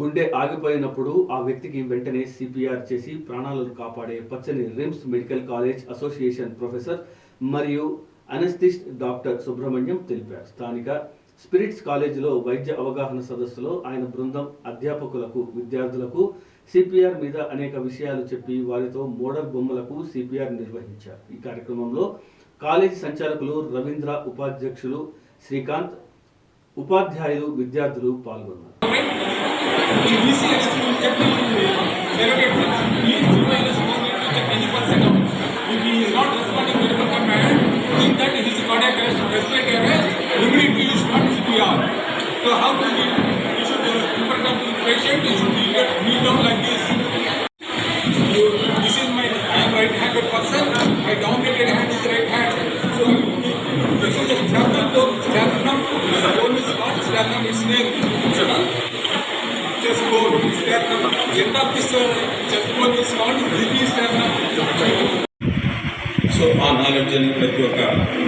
గుండె ఆగిపోయినప్పుడు ఆ వ్యక్తికి వెంటనే సిపిఆర్ చేసి ప్రాణాలను కాపాడే పచ్చని RIMS medical college association professor మరియు అనస్థిస్ట్ డాక్టర్ సుబ్రహ్మణ్యం తెలిపారు. స్థానిక స్పిరిట్స్ కాలేజీలో వైద్య అవగాహన సదస్సులో ఆయన బృందం అధ్యాపకులకు విద్యార్థులకు సిపిఆర్ మీద అనేక విషయాలు చెప్పి వారితో మోడల్ బొమ్మలకు సిపిఆర్ నిర్వహించారు. ఈ కార్యక్రమంలో కాలేజీ సంచాలకులు రవీంద్ర ఉపాధ్యక్షులు శ్రీకాంత్ ఉపాధ్యాయులు విద్యార్థులు పాల్గొన్నారు. Is not responding medical command, think that he is cardiac arrest, respiratory arrest, immediately you start CPR. So how to be, you should, uh, front the patient, you should kneel, kneel down like this. You, this is my, I am right-handed person, my dominated hand is right hand. So this is a sternum, so sternum, bone is not sternum, its name. chest bone, sternum. End of this uh, chest bone is called zippi sternum. So ఆ knowledge అని ప్రతి ఒక్క